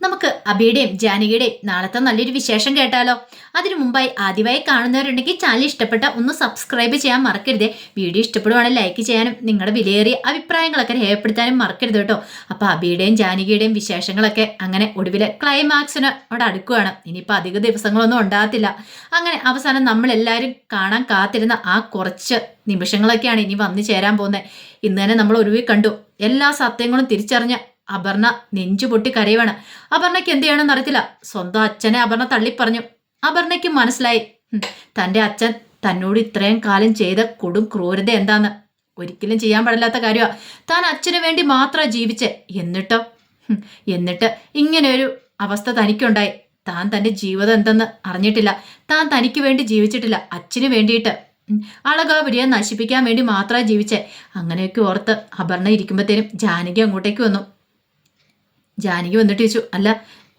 നമുക്ക് അബിയുടെയും ജാനകിയുടെയും നാളത്തെ നല്ലൊരു വിശേഷം കേട്ടാലോ. അതിനു മുമ്പായി ആദ്യമായി കാണുന്നവരുണ്ടെങ്കിൽ ചാനൽ ഇഷ്ടപ്പെട്ട ഒന്ന് സബ്സ്ക്രൈബ് ചെയ്യാൻ മറക്കരുത്. വീഡിയോ ഇഷ്ടപ്പെടുവാണെങ്കിൽ ലൈക്ക് ചെയ്യാനും നിങ്ങളുടെ വിലയേറിയ അഭിപ്രായങ്ങളൊക്കെ രേഖപ്പെടുത്താനും മറക്കരുത് കേട്ടോ. അപ്പോൾ അബിയുടെയും ജാനകിയുടെയും വിശേഷങ്ങളൊക്കെ അങ്ങനെ ഒടുവിലെ ക്ലൈമാക്സിന് അവിടെ അടുക്കുകയാണ് ഇനിയിപ്പോൾ അധിക ദിവസങ്ങളൊന്നും ഉണ്ടാകത്തില്ല. അങ്ങനെ അവസാനം നമ്മളെല്ലാവരും കാണാൻ കാത്തിരുന്ന ആ കുറച്ച് നിമിഷങ്ങളൊക്കെയാണ് ഇനി വന്നു ചേരാൻ പോകുന്നത്. ഇന്ന് തന്നെ നമ്മൾ ഒരുവി കണ്ടു. എല്ലാ സത്യങ്ങളും തിരിച്ചറിഞ്ഞ അപർണ നെഞ്ചു പൊട്ടി കരയുവാണ്. അപർണയ്ക്ക് എന്ത് ചെയ്യണമെന്ന് അറിയത്തില്ല. സ്വന്തം അച്ഛനെ അപർണ തള്ളിപ്പറഞ്ഞു. അപർണയ്ക്ക് മനസ്സിലായി. തന്റെ അച്ഛൻ തന്നോട് ഇത്രയും കാലം ചെയ്ത കൊടും ക്രൂരത എന്താന്ന്? ഒരിക്കലും ചെയ്യാൻ പാടില്ലാത്ത കാര്യമാണ് താൻ അച്ഛന് വേണ്ടി മാത്രം ജീവിച്ചേ. എന്നിട്ടോ? എന്നിട്ട് ഇങ്ങനെ ഒരു അവസ്ഥ തനിക്കുണ്ടായി. താൻ തന്റെ ജീവിതം എന്തെന്ന് അറിഞ്ഞിട്ടില്ല. താൻ തനിക്ക് വേണ്ടി ജീവിച്ചിട്ടില്ല. അച്ഛന് വേണ്ടിയിട്ട്. അളകാപുരിയെ നശിപ്പിക്കാൻ വേണ്ടി മാത്രമേ ജീവിച്ചേ. അങ്ങനെയൊക്കെ ഓർത്ത് അപർണ ഇരിക്കുമ്പോഴത്തേനും ജാനകി അങ്ങോട്ടേക്ക് വന്നു. ജാനകി വന്നിട്ട് ചോദിച്ചു അല്ല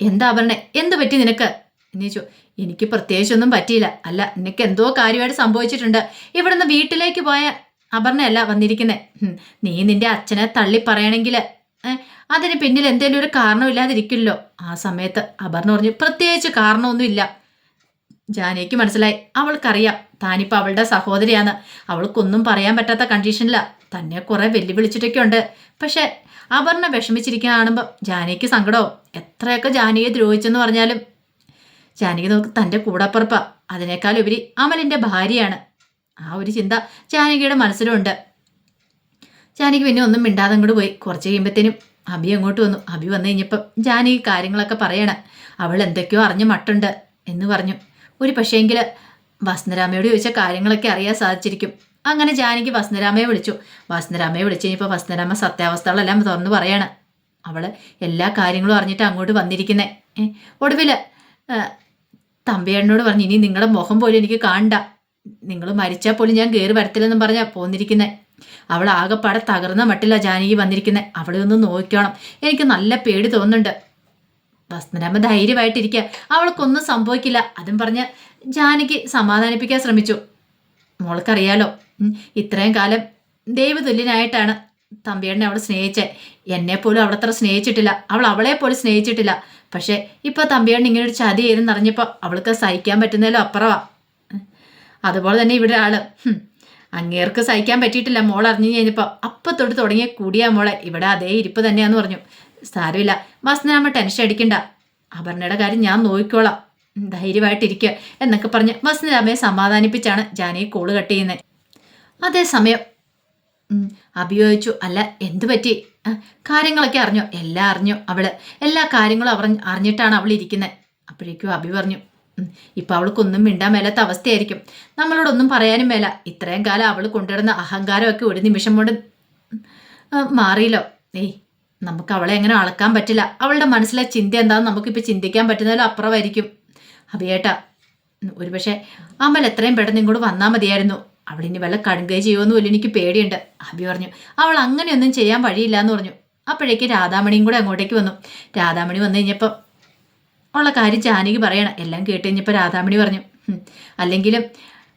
എന്താ പറഞ്ഞേ എന്ത് പറ്റി നിനക്ക്? എന്ന് ചോദിച്ചു എനിക്ക് പ്രത്യേകിച്ചൊന്നും പറ്റിയില്ല. അല്ല നിനക്ക് എന്തോ കാര്യമായിട്ട് സംഭവിച്ചിട്ടുണ്ട്. ഇവിടുന്ന് വീട്ടിലേക്ക് പോയ അപർണയല്ല വന്നിരിക്കുന്നത് നീ നിന്റെ അച്ഛനെ തള്ളി പറയണമെങ്കിൽ അതിന് പിന്നിൽ എന്തെങ്കിലും ഒരു കാരണമില്ലാതിരിക്കില്ലോ ആ സമയത്ത് അപർണ പറഞ്ഞു പ്രത്യേകിച്ച് കാരണമൊന്നുമില്ല. ജാനകിക്ക് മനസ്സിലായി അവൾക്കറിയാം താനിപ്പോൾ അവളുടെ സഹോദരിയാണ്. അവൾക്കൊന്നും പറയാൻ പറ്റാത്ത കണ്ടീഷനിലാണ് തന്നെ കുറേ വെല്ലുവിളിച്ചിട്ടൊക്കെ ഉണ്ട് പക്ഷെ അപർണ വിഷമിച്ചിരിക്കുന്ന ജാനകിക്ക് സങ്കടവും. എത്രയൊക്കെ ജാനകിയെ ദ്രോഹിച്ചെന്ന് പറഞ്ഞാലും ജാനകി നോക്ക് തന്റെ കൂടപ്പുറപ്പ. അതിനേക്കാൾ ഉപരി അമലിന്റെ ഭാര്യയാണ്. ആ ഒരു ചിന്ത ജാനകിയുടെ മനസ്സിലുണ്ട്. ജാനകി പിന്നെ ഒന്നും മിണ്ടാതെ അങ്ങോട്ട് പോയി. കുറച്ച് കഴിയുമ്പോഴത്തേനും അബി അങ്ങോട്ട് വന്നു. അബി വന്നു കഴിഞ്ഞപ്പം ജാനകി കാര്യങ്ങളൊക്കെ പറയണം. അവൾ എന്തൊക്കെയോ അറിഞ്ഞ മട്ടുണ്ട് എന്ന് പറഞ്ഞു. ഒരു പക്ഷേങ്കിൽ വസന്തരാമയോട് ചോദിച്ച കാര്യങ്ങളൊക്കെ അറിയാൻ സാധിച്ചിരിക്കും. അങ്ങനെ ജാനകി വസന്തരാമയെ വിളിച്ചു. വസന്തരാമയെ വിളിച്ചു കഴിഞ്ഞപ്പോൾ വസന്തരാമ സത്യാവസ്ഥകളെല്ലാം തുറന്ന് പറയാണ്. അവൾ എല്ലാ കാര്യങ്ങളും അറിഞ്ഞിട്ട് അങ്ങോട്ട് വന്നിരിക്കുന്നേ. ഒടുവിൽ തമ്പിയണ്ണോട് പറഞ്ഞു ഇനി നിങ്ങളുടെ മുഖം പോലും എനിക്ക് കാണണ്ട. നിങ്ങൾ മരിച്ചാൽ പോലും ഞാൻ കയറി വരത്തില്ലെന്നും പറഞ്ഞാൽ പോന്നിരിക്കുന്നത് അവൾ ആകെപ്പാടെ തകർന്ന മട്ടില്ല ജാനകി വന്നിരിക്കുന്നത് അവളെ ഒന്ന് നോക്കണം എനിക്ക് നല്ല പേടി തോന്നുന്നുണ്ട്. വസ്തുരാമ ധൈര്യമായിട്ടിരിക്കുക അവൾക്കൊന്നും സംഭവിക്കില്ല. അതും പറഞ്ഞ് ജാനകി സമാധാനിപ്പിക്കാൻ ശ്രമിച്ചു. മോൾക്കറിയാലോ ഇത്രയും കാലം ദൈവതുല്യനായിട്ടാണ് തമ്പിയേട്ടനെ അവൾ സ്നേഹിച്ചേ. എന്നെ പോലും അവളത്ര സ്നേഹിച്ചിട്ടില്ല. അവൾ അവളെ പോലും സ്നേഹിച്ചിട്ടില്ല. പക്ഷേ ഇപ്പോൾ തമ്പിയേട്ടൻ ഇങ്ങനെ ഒരു ചതി ചെയ്തെന്ന് അറിഞ്ഞപ്പോൾ അവൾക്ക് സഹിക്കാൻ പറ്റുന്നതിലും അപ്പുറവാ. അതുപോലെ തന്നെ ഇവിടെ ആൾ അങ്ങേർക്ക് സഹിക്കാൻ പറ്റിയിട്ടില്ല. മോൾ അറിഞ്ഞു കഴിഞ്ഞപ്പോൾ അപ്പം തൊട്ട് തുടങ്ങിയ കൂടിയാ മോളെ. ഇവിടെ അതേ ഇരിപ്പ് തന്നെയാന്ന് പറഞ്ഞു. സാരമില്ല. വസന്തരാമ ടെൻഷൻ അടിക്കണ്ട. അപർണയുടെ കാര്യം ഞാൻ നോക്കിക്കോളാം. ധൈര്യമായിട്ടിരിക്കുക എന്നൊക്കെ പറഞ്ഞ് വസന്തരാമയെ സമാധാനിപ്പിച്ചാണ് ജാനയെ കോൾ കട്ട് ചെയ്യുന്നത്. അതേസമയം ഉം, അഭിയോഗിച്ചു അല്ല എന്തു പറ്റി? കാര്യങ്ങളൊക്കെ അറിഞ്ഞോ? എല്ലാം അറിഞ്ഞു അവൾ. എല്ലാ കാര്യങ്ങളും അവർ അറിഞ്ഞിട്ടാണ് അവൾ ഇരിക്കുന്നത്. അപ്പോഴേക്കും അഭി പറഞ്ഞു ഇപ്പൊ അവൾക്കൊന്നും മിണ്ടാൻ മേലാത്ത അവസ്ഥയായിരിക്കും. നമ്മളോടൊന്നും പറയാനും മേല. ഇത്രയും കാലം അവൾ കൊണ്ടുവരുന്ന അഹങ്കാരമൊക്കെ ഒരു നിമിഷം കൊണ്ട് മാറിയില്ലോ. ഏയ് നമുക്ക് അവളെ എങ്ങനെ അളക്കാൻ പറ്റില്ല? അവളുടെ മനസ്സിലെ ചിന്ത എന്താണെന്ന് നമുക്കിപ്പോൾ ചിന്തിക്കാൻ പറ്റുന്നതിലും അപ്പുറമായിരിക്കും. അഭിയേട്ടാ ഒരുപക്ഷെ അമൽ എത്രയും പെട്ടെന്ന് ഇങ്ങോട്ട് വന്നാൽ മതിയായിരുന്നു. അവളിനി വല്ല കടുങ്കൈ ചെയ്യുമെന്ന് പോലും എനിക്ക് പേടിയുണ്ട്. അഭി പറഞ്ഞു അവൾ അങ്ങനെയൊന്നും ചെയ്യാൻ വഴിയില്ല എന്ന് പറഞ്ഞു. അപ്പോഴേക്ക് രാധാമണിയും കൂടെ അങ്ങോട്ടേക്ക് വന്നു. രാധാമണി വന്നു കഴിഞ്ഞപ്പോൾ ഉള്ള കാര്യം ജാനകി പറയണം. എല്ലാം കേട്ട് കഴിഞ്ഞപ്പോൾ രാധാമണി പറഞ്ഞു "ഹും, അല്ലെങ്കിലും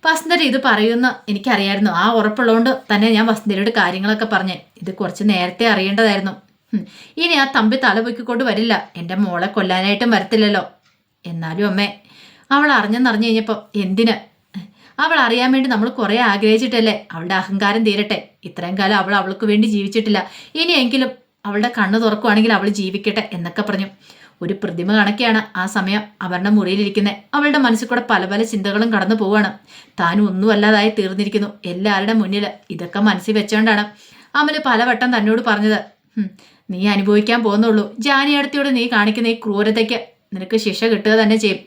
വസന്തര ഇത് പറയുമെന്ന് എനിക്കറിയായിരുന്നു. ആ ഉറപ്പുള്ളതുകൊണ്ട് തന്നെ ഞാൻ വസന്തരയോട് കാര്യങ്ങളൊക്കെ പറഞ്ഞേ. ഇത് കുറച്ച് നേരത്തെ അറിയേണ്ടതായിരുന്നു. ഇനി ആ തമ്പി തല പൊക്കിക്കൊണ്ട് വരില്ല. എന്റെ മോളെ കൊല്ലാനായിട്ടും വരത്തില്ലല്ലോ. എന്നാലും അമ്മേ അവൾ അറിഞ്ഞെന്നറിഞ്ഞു കഴിഞ്ഞപ്പോൾ എന്തിന്? അവൾ അറിയാൻ വേണ്ടി നമ്മൾ കുറേ ആഗ്രഹിച്ചിട്ടല്ലേ? അവളുടെ അഹങ്കാരം തീരട്ടെ. ഇത്രയും കാലം അവൾ അവൾക്ക് വേണ്ടി ജീവിച്ചിട്ടില്ല. ഇനിയെങ്കിലും അവളുടെ കണ്ണ് തുറക്കുവാണെങ്കിൽ അവൾ ജീവിക്കട്ടെ എന്നൊക്കെ പറഞ്ഞു. ഒരു പ്രതിമ കണക്കെയാണ് ആ സമയം അവരുടെ മുറിയിലിരിക്കുന്നത് അവളുടെ മനസ്സിൽ കൂടെ പല പല ചിന്തകളും കടന്നു പോവാണ് താൻ ഒന്നുമല്ലാതായി തീർന്നിരിക്കുന്നു. എല്ലാവരുടെ മുന്നിൽ ഇതൊക്കെ മനസ്സിൽ വെച്ചുകൊണ്ടാണ് അമൽ പലവട്ടം തന്നോട് പറഞ്ഞത്. നീ അനുഭവിക്കാൻ പോകുന്നുള്ളൂ. ജാനിയടത്തിയോട് നീ കാണിക്കുന്ന ഈ ക്രൂരതയ്ക്ക് നിനക്ക് ശിക്ഷ കിട്ടുക തന്നെ ചെയ്യും.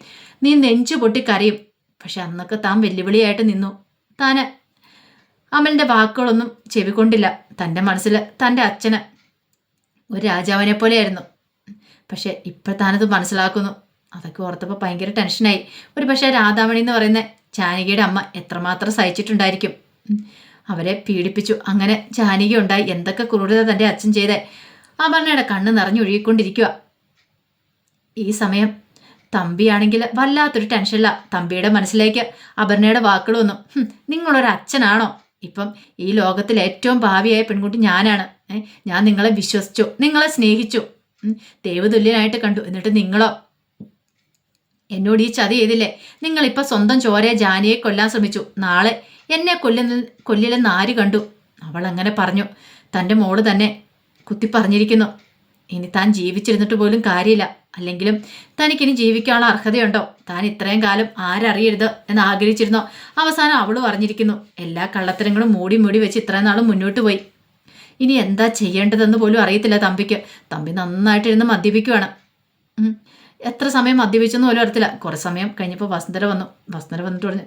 നീ നെഞ്ചു പൊട്ടി കരയും. പക്ഷെ അന്നൊക്കെ താൻ വെല്ലുവിളിയായിട്ട് നിന്നു. താന് അമലിന്റെ വാക്കുകളൊന്നും ചെവിക്കൊണ്ടില്ല. തന്റെ മനസ്സിൽ തന്റെ അച്ഛന് ഒരു രാജാവിനെ പോലെയായിരുന്നു. പക്ഷെ ഇപ്പോൾ താനത് മനസ്സിലാക്കുന്നു. അതൊക്കെ ഓർത്തപ്പോൾ ഭയങ്കര ടെൻഷനായി. ഒരു പക്ഷേ രാധാമണി എന്ന് പറയുന്ന ജാനകിയുടെ അമ്മ എത്രമാത്രം സഹിച്ചിട്ടുണ്ടായിരിക്കും. അവരെ പീഡിപ്പിച്ചു. അങ്ങനെ ജാനകി ഉണ്ടായി. എന്തൊക്കെ ക്രൂരത തന്റെ അച്ഛൻ ചെയ്തേ. അപർണയുടെ കണ്ണ് നിറഞ്ഞൊഴുകിക്കൊണ്ടിരിക്കുക ഈ സമയം തമ്പിയാണെങ്കിൽ വല്ലാത്തൊരു ടെൻഷനില്ല തമ്പിയുടെ മനസ്സിലേക്ക് അപർണയുടെ വാക്കുകൾ വന്നു. "ഹും, നിങ്ങളൊരു അച്ഛനാണോ? ഇപ്പം ഈ ലോകത്തിൽ ഏറ്റവും ഭാവിയായ പെൺകുട്ടി ഞാനാണ്. ഞാൻ നിങ്ങളെ വിശ്വസിച്ചു നിങ്ങളെ സ്നേഹിച്ചു. ദൈവതുല്യനായിട്ട് കണ്ടു. എന്നിട്ട് നിങ്ങളോ? എന്നോട് ഈ ചതി ചെയ്തില്ലേ? നിങ്ങളിപ്പോൾ സ്വന്തം ചോരയെ ജാനിയെ കൊല്ലാൻ ശ്രമിച്ചു. നാളെ എന്നെ കൊല്ലുന്ന കൊല്ലില്ലെന്ന് ആര് കണ്ടു. അവൾ അങ്ങനെ പറഞ്ഞു. തന്റെ മോൾ തന്നെ കുത്തി പറഞ്ഞിരിക്കുന്നു. ഇനി താൻ ജീവിച്ചിരുന്നിട്ട് പോലും കാര്യമില്ല. അല്ലെങ്കിലും തനിക്കിനി ജീവിക്കാനുള്ള അർഹതയുണ്ടോ? താൻ ഇത്രയും കാലം ആരറിയരുത് എന്ന് ആഗ്രഹിച്ചിരുന്നോ? അവസാനം അവൾ പറഞ്ഞിരിക്കുന്നു എല്ലാ കള്ളത്തരങ്ങളും മൂടി മൂടി വെച്ച് ഇത്രയും നാളും മുന്നോട്ട് പോയി. ഇനി എന്താ ചെയ്യേണ്ടതെന്ന് പോലും അറിയത്തില്ല തമ്പിക്ക്. തമ്പി നന്നായിട്ടിരുന്ന് മദ്യപിക്കുവാണ്. എത്ര സമയം മദ്യപിച്ചെന്ന് പോലും അറിയത്തില്ല. കുറേ സമയം കഴിഞ്ഞപ്പോൾ വസന്തര വന്നു. വസന്തര വന്നിട്ട് പറഞ്ഞു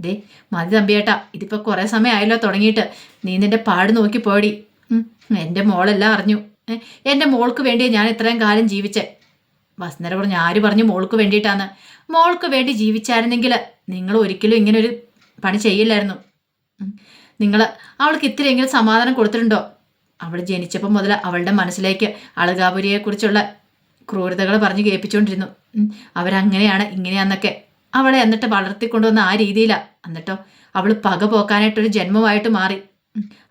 ദേ മതി തമ്പിയേട്ടാ ഇതിപ്പോൾ കുറേ സമയമായല്ലോ തുടങ്ങിയിട്ട്. നീ നിന്റെ പാട് നോക്കി പോടി. എന്റെ മോളെല്ലാം അറിഞ്ഞു. എന്റെ മോൾക്ക് വേണ്ടിയേ ഞാൻ ഇത്രയും കാലം ജീവിച്ചേ. വസുന്ധര പറഞ്ഞു ആര് പറഞ്ഞു മോൾക്ക് വേണ്ടിയിട്ടാന്ന്? മോൾക്ക് വേണ്ടി ജീവിച്ചായിരുന്നെങ്കിൽ നിങ്ങൾ ഒരിക്കലും ഇങ്ങനെ ഒരു പണി ചെയ്യില്ലായിരുന്നു. നിങ്ങൾ അവൾക്ക് ഇത്തിരിയെങ്കിലും സമാധാനം കൊടുത്തിട്ടുണ്ടോ? അവൾ ജനിച്ചപ്പോൾ മുതൽ അവളുടെ മനസ്സിലേക്ക് അളകാപുരിയെക്കുറിച്ചുള്ള ക്രൂരതകൾ പറഞ്ഞു കേൾപ്പിച്ചുകൊണ്ടിരുന്നു. അവരങ്ങനെയാണ് ഇങ്ങനെയാന്നൊക്കെ. അവളെ എന്നിട്ട് വളർത്തിക്കൊണ്ടുവന്ന ആ രീതിയിലാണ് എന്നിട്ടോ അവൾ പക പോക്കാനായിട്ടൊരു ജന്മമായിട്ട് മാറി.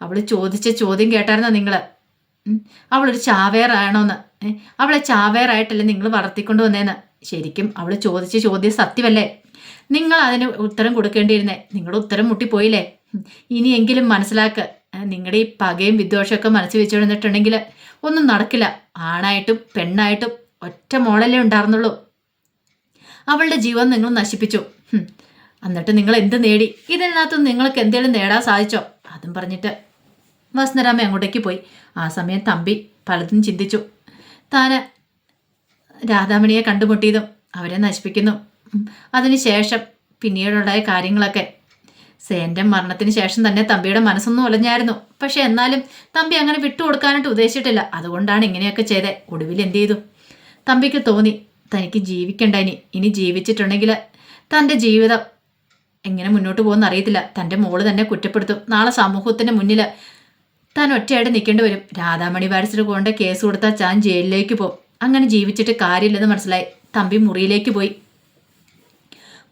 അവൾ ചോദിച്ച ചോദ്യം കേട്ടായിരുന്നോ നിങ്ങൾ അവളൊരു ചാവേറാണോന്ന്. അവളെ ചാവേറായിട്ടല്ലേ നിങ്ങൾ വളർത്തിക്കൊണ്ട് വന്നേന്ന്? ശരിക്കും അവൾ ചോദിച്ച ചോദ്യം സത്യമല്ലേ? നിങ്ങൾ അതിന് ഉത്തരം കൊടുക്കേണ്ടിയിരുന്നേ. നിങ്ങളുടെ ഉത്തരം മുട്ടിപ്പോയില്ലേ? ഇനിയെങ്കിലും മനസ്സിലാക്ക്. നിങ്ങളുടെ ഈ പകയും വിദ്വേഷമൊക്കെ മനസ്സിൽ വെച്ചുകൊണ്ടിട്ടുണ്ടെങ്കിൽ ഒന്നും നടക്കില്ല. ആണായിട്ടും പെണ്ണായിട്ടും ഒറ്റ മോളല്ലേ ഉണ്ടായിരുന്നുള്ളൂ. അവളുടെ ജീവൻ നിങ്ങൾ നശിപ്പിച്ചു. എന്നിട്ട് നിങ്ങൾ എന്ത് നേടി? ഇതിനകത്ത് നിങ്ങൾക്ക് എന്തെങ്കിലും നേടാൻ സാധിച്ചോ? അതും പറഞ്ഞിട്ട് വസന്തരാമ അങ്ങോട്ടേക്ക് പോയി. ആ സമയം തമ്പി പലതും ചിന്തിച്ചു. താന് രാധാമണിയെ കണ്ടുമുട്ടിയതും അവരെ നശിപ്പിക്കുന്നു. അതിനുശേഷം പിന്നീടുണ്ടായ കാര്യങ്ങളൊക്കെ. സേന്റെ മരണത്തിന് ശേഷം തന്നെ തമ്പിയുടെ മനസ്സൊന്നും ഒലഞ്ഞായിരുന്നു. പക്ഷെ എന്നാലും തമ്പി അങ്ങനെ വിട്ടുകൊടുക്കാനായിട്ട് ഉദ്ദേശിച്ചിട്ടില്ല. അതുകൊണ്ടാണ് ഇങ്ങനെയൊക്കെ ചെയ്തത് ഒടുവിൽ എന്ത് ചെയ്തു? തമ്പിക്ക് തോന്നി തനിക്ക് ജീവിക്കണ്ട ഇനി. ഇനി ജീവിച്ചിട്ടുണ്ടെങ്കിൽ തന്റെ ജീവിതം എങ്ങനെ മുന്നോട്ട് പോകുമെന്ന് അറിയത്തില്ല. തന്റെ മോൾ തന്നെ കുറ്റപ്പെടുത്തും. നാളെ സമൂഹത്തിന്റെ മുന്നിൽ താൻ ഒറ്റയായിട്ട് നിൽക്കേണ്ടി വരും. രാധാമണി വാരസിന് കൊണ്ട് കേസ് കൊടുത്താൽ ചാൻ ജയിലിലേക്ക് പോകും. അങ്ങനെ ജീവിച്ചിട്ട് കാര്യമില്ലെന്ന് മനസ്സിലായി. തമ്പി മുറിയിലേക്ക് പോയി.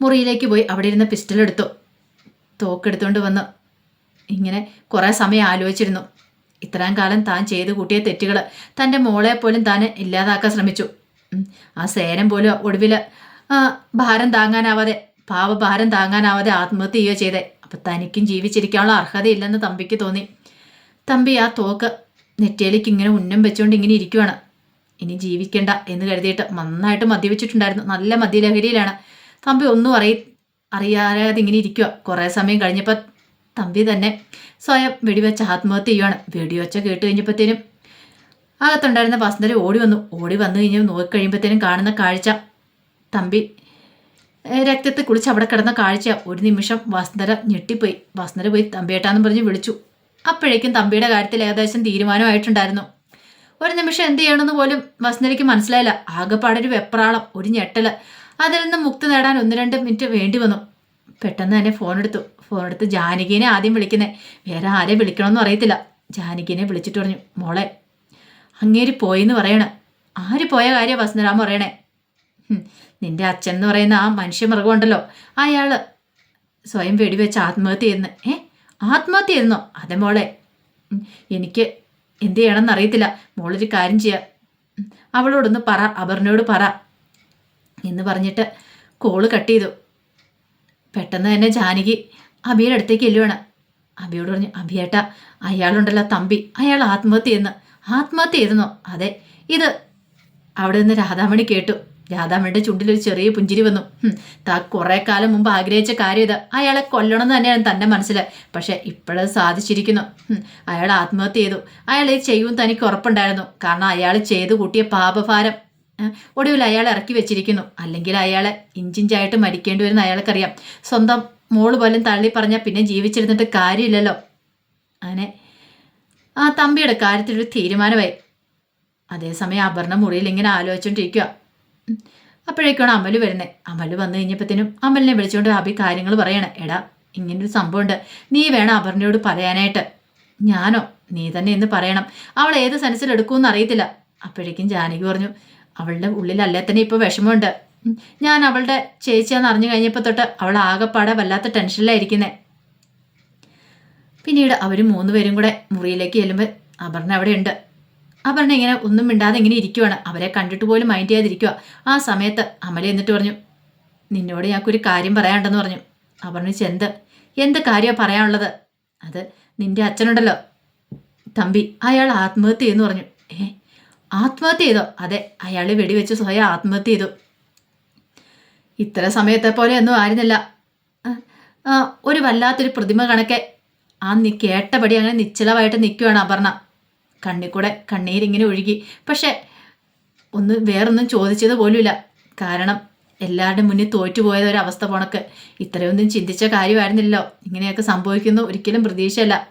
മുറിയിലേക്ക് പോയി. അവിടെ ഇരുന്ന പിസ്റ്റൽ എടുത്തു. തോക്കെടുത്തുകൊണ്ട് വന്ന്. ഇങ്ങനെ കുറേ സമയം ആലോചിച്ചിരുന്നു. ഇത്രയും കാലം താൻ ചെയ്തു കൂട്ടിയ തെറ്റുകൾ തന്റെ മോളെ പോലും താൻ ഇല്ലാതാക്കാൻ ശ്രമിച്ചു. ആ സേനം പോലും ഒടുവിൽ ഭാരം താങ്ങാനാവാതെ പാവഭാരം താങ്ങാനാവാതെ ആത്മഹത്യ ചെയ്യുകയോ ചെയ്തേ. അപ്പം തനിക്കും ജീവിച്ചിരിക്കാനുള്ള അർഹതയില്ലെന്ന് തമ്പിക്ക് തോന്നി. തമ്പി ആ തോക്ക് നെറ്റിയിലേക്ക് ഇങ്ങനെ ഉന്നം വെച്ചുകൊണ്ട് ഇങ്ങനെ ഇരിക്കുവാണ്. ഇനി ജീവിക്കണ്ട എന്ന് കരുതിയിട്ട് നന്നായിട്ട് മദ്യപിച്ചിട്ടുണ്ടായിരുന്നു നല്ല മദ്യലഹരിയിലാണ് തമ്പി ഒന്നും അറിയ അറിയാതെ ഇങ്ങനെ ഇരിക്കുക കുറേ സമയം കഴിഞ്ഞപ്പോൾ തമ്പി തന്നെ സ്വയം വെടിവെച്ച് ആത്മഹത്യ ചെയ്യുവാണ്. വെടിവെച്ച കേട്ട് കഴിഞ്ഞപ്പോഴത്തേനും അകത്തുണ്ടായിരുന്ന വസന്തര ഓടി വന്നു. ഓടി വന്നു കഴിഞ്ഞ് നോക്കിക്കഴിയുമ്പോഴത്തേനും കാണുന്ന കാഴ്ച. തമ്പി രക്തത്തെ കുളിച്ച് അവിടെ കിടന്ന കാഴ്ച. ഒരു നിമിഷം വസന്തര ഞെട്ടിപ്പോയി. വസന്തര പോയി തമ്പിയേട്ടാന്ന് പറഞ്ഞ് വിളിച്ചു. അപ്പോഴേക്കും തമ്പിയുടെ കാര്യത്തിൽ ഏകദേശം തീരുമാനമായിട്ടുണ്ടായിരുന്നു. ഒരു നിമിഷം എന്ത് ചെയ്യണമെന്ന് പോലും വസന്തരയ്ക്ക് മനസ്സിലായില്ല. ആകെപ്പാടൊരു വെപ്രാളം ഒരു ഞെട്ടൽ. അതിൽ നിന്ന് മുക്തി നേടാൻ ഒന്ന് രണ്ട് മിനിറ്റ് വേണ്ടി വന്നു. പെട്ടെന്ന് തന്നെ ഫോൺ എടുത്തു. ഫോൺ എടുത്ത് ജാനകിനെ ആദ്യം വിളിക്കുന്നേ. വേറെ ആരെ വിളിക്കണമെന്നും അറിയത്തില്ല. ജാനകിനെ വിളിച്ചിട്ട് പറഞ്ഞു മോളെ അങ്ങേര് പോയെന്ന് പറയണേ. ആര് പോയ കാര്യം വസന്തരാമ പറയണേ? നിന്റെ അച്ഛൻ എന്ന് പറയുന്ന ആ മനുഷ്യ മൃഗമുണ്ടല്ലോ അയാൾ സ്വയം വെടിവെച്ച് ആത്മഹത്യ ചെയ്യുന്നു. ഏ? ആത്മഹത്യ ചെയ്യുന്നോ അതെ മോളെ. എനിക്ക് എന്ത് ചെയ്യണമെന്ന് അറിയത്തില്ല. മോളൊരു കാര്യം ചെയ്യാം. അവളോടൊന്ന് പറ അപർണയോട് പറ എന്ന് പറഞ്ഞിട്ട് കോൾ കട്ട് ചെയ്തു. പെട്ടെന്ന് തന്നെ ജാനകി അബിയുടെ അടുത്തേക്ക് എല്ലുവാണ് അബിയോട് പറഞ്ഞു അബിയേട്ട അയാളുണ്ടല്ലോ തമ്പി. അയാൾ ആത്മഹത്യ ചെയ്യുന്നു ആത്മഹത്യ ചെയ്തെന്നോ അതെ ഇത് അവിടെ നിന്ന് രാധാമണി കേട്ടു. രാധാമണിയുടെ ചുണ്ടിലൊരു ചെറിയ പുഞ്ചിരി വന്നു. താ കുറേ കാലം മുമ്പ് ആഗ്രഹിച്ച കാര്യം ഇത്. അയാളെ കൊല്ലണം എന്ന് തന്നെയാണ് തന്റെ മനസ്സിൽ പക്ഷേ ഇപ്പോഴത് സാധിച്ചിരിക്കുന്നു. അയാൾ ആത്മഹത്യ ചെയ്തു. അയാൾ ഇത് ചെയ്യും തനിക്ക് ഉറപ്പുണ്ടായിരുന്നു. കാരണം അയാൾ ചെയ്തു കൂട്ടിയ പാപഭാരം ഒടുവിൽ അയാൾ ഇറക്കി വെച്ചിരിക്കുന്നു. അല്ലെങ്കിൽ അയാളെ ഇഞ്ചിഞ്ചായിട്ട് മരിക്കേണ്ടി വരുന്ന അയാൾക്കറിയാം. സ്വന്തം മോൾ പോലും തള്ളി പറഞ്ഞാൽ പിന്നെ ജീവിച്ചിരുന്നിട്ട് കാര്യമില്ലല്ലോ. അങ്ങനെ ആ തമ്പിയുടെ കാര്യത്തിലൊരു തീരുമാനമായി. അതേസമയം അപർണ മുറിയിൽ ഇങ്ങനെ ആലോചിച്ചുകൊണ്ടിരിക്കുക. അപ്പോഴേക്കാണ് അമൽ വരുന്നത് അമൽ വന്നു കഴിഞ്ഞപ്പോഴത്തേനും അമലിനെ വിളിച്ചുകൊണ്ട് അഭി കാര്യങ്ങൾ പറയണേ. എടാ ഇങ്ങനൊരു സംഭവമുണ്ട്. നീ വേണം അപർണയോട് പറയാനായിട്ട്. ഞാനോ? നീ തന്നെ എന്ന് പറയണം. അവൾ ഏത് സെൻസിൽ എടുക്കുമെന്ന് അറിയത്തില്ല. അപ്പോഴേക്കും ജാനകി പറഞ്ഞു അവളുടെ ഉള്ളിലല്ലേ തന്നെ ഇപ്പോൾ വിഷമമുണ്ട്. ഞാൻ അവളുടെ ചേച്ചിയാന്ന് അറിഞ്ഞു കഴിഞ്ഞപ്പോൾ തൊട്ട് അവൾ ആകെപ്പാടെ വല്ലാത്ത ടെൻഷനിലായിരിക്കുന്നേ പിന്നീട് അവർ മൂന്നുപേരും കൂടെ മുറിയിലേക്ക് ചെല്ലുമ്പോൾ അപർണ അവിടെ ഉണ്ട് അപർണ ഇങ്ങനെ ഒന്നും മിണ്ടാതെ ഇങ്ങനെ ഇരിക്കുവാണ്. അവരെ കണ്ടിട്ട് പോലും മൈൻഡ് ചെയ്യാതിരിക്കുക ആ സമയത്ത് അമല എന്നിട്ട് പറഞ്ഞു നിന്നോട് ഞങ്ങൾക്കൊരു കാര്യം പറയാനുണ്ടെന്ന് പറഞ്ഞു. അപർണിച്ച് എന്ത്? എന്ത് കാര്യമാണ് പറയാനുള്ളത്? അത് നിന്റെ അച്ഛനുണ്ടല്ലോ. തമ്പി അയാൾ ആത്മഹത്യ ചെയ്യുന്നു പറഞ്ഞു. ഏ? ആത്മഹത്യ ചെയ്തോ? അതെ അയാൾ വെടിവെച്ച് സ്വയം ആത്മഹത്യ ചെയ്തു. ഇത്ര സമയത്തെ പോലെ ഒന്നും ആയിരുന്നില്ല. ഒരു വല്ലാത്തൊരു പ്രതിമ കണക്കെ. ആ നി കേട്ടപടി അങ്ങനെ നിശ്ചലമായിട്ട് നിൽക്കുകയാണ് അപർണ. കണ്ണിൽ കൂടെ കണ്ണീരിങ്ങനെ ഒഴുകി. പക്ഷെ ഒന്ന് വേറൊന്നും ചോദിച്ചത് പോലുമില്ല. കാരണം എല്ലാവരുടെ മുന്നിൽ തോറ്റുപോയത് ഒരവസ്ഥ പോണക്ക്. ഇത്രയൊന്നും ചിന്തിച്ച കാര്യമായിരുന്നില്ലല്ലോ. ഇങ്ങനെയൊക്കെ സംഭവിക്കുന്നു ഒരിക്കലും പ്രതീക്ഷയല്ല.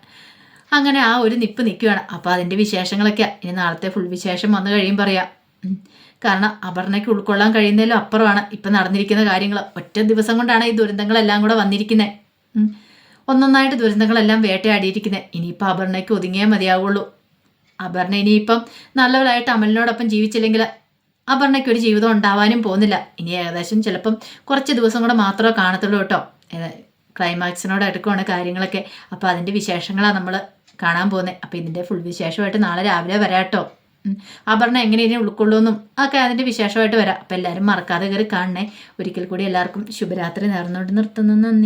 അങ്ങനെ ആ ഒരു നിപ്പ് നിൽക്കുകയാണ്. അപ്പോൾ അതിന്റെ വിശേഷങ്ങളൊക്കെ ഇനി നാളത്തെ ഫുൾ വിശേഷം വന്നു കഴിയും പറയാം. കാരണം അപർണയ്ക്ക് ഉൾക്കൊള്ളാൻ കഴിയുന്നതിലും അപ്പുറമാണ് ഇപ്പം നടന്നിരിക്കുന്ന കാര്യങ്ങൾ. ഒറ്റ ദിവസം കൊണ്ടാണ് ഈ ദുരന്തങ്ങളെല്ലാം കൂടെ വന്നിരിക്കുന്നത് ഒന്നൊന്നായിട്ട് ദുരന്തങ്ങളെല്ലാം വേട്ടയാടിയിരിക്കുന്നത് ഇനിയിപ്പോൾ അപർണയ്ക്ക് ഒതുങ്ങിയേ മതിയാവുള്ളൂ. അപർണ ഇനിയിപ്പം നല്ലവരായിട്ട് അമലിനോടൊപ്പം ജീവിച്ചില്ലെങ്കിൽ അപർണയ്ക്ക് ഒരു ജീവിതം ഉണ്ടാവാനും പോകുന്നില്ല. ഇനി ഏകദേശം ചിലപ്പം കുറച്ച് ദിവസം കൂടെ മാത്രമേ കാണത്തുള്ളൂ കേട്ടോ. ക്ലൈമാക്സിനോട് അടുക്കുവാണ് കാര്യങ്ങളൊക്കെ. അപ്പോൾ അതിന്റെ വിശേഷങ്ങളാണ് നമ്മൾ കാണാൻ പോകുന്നത് അപ്പോൾ ഇതിന്റെ ഫുൾ വിശേഷമായിട്ട് നാളെ രാവിലെ വരാം കേട്ടോ. അപർണ എങ്ങനെ ഇനി ഉൾക്കൊള്ളുമെന്നും ഒക്കെ അതിന്റെ വിശേഷമായിട്ട് വരാം. അപ്പോൾ എല്ലാവരും മറക്കാതെ കയറി കാണണേ. ഒരിക്കൽ കൂടി എല്ലാവർക്കും ശുഭരാത്രി നേർന്നുകൊണ്ട് നിർത്തുന്നു. നന്ദി.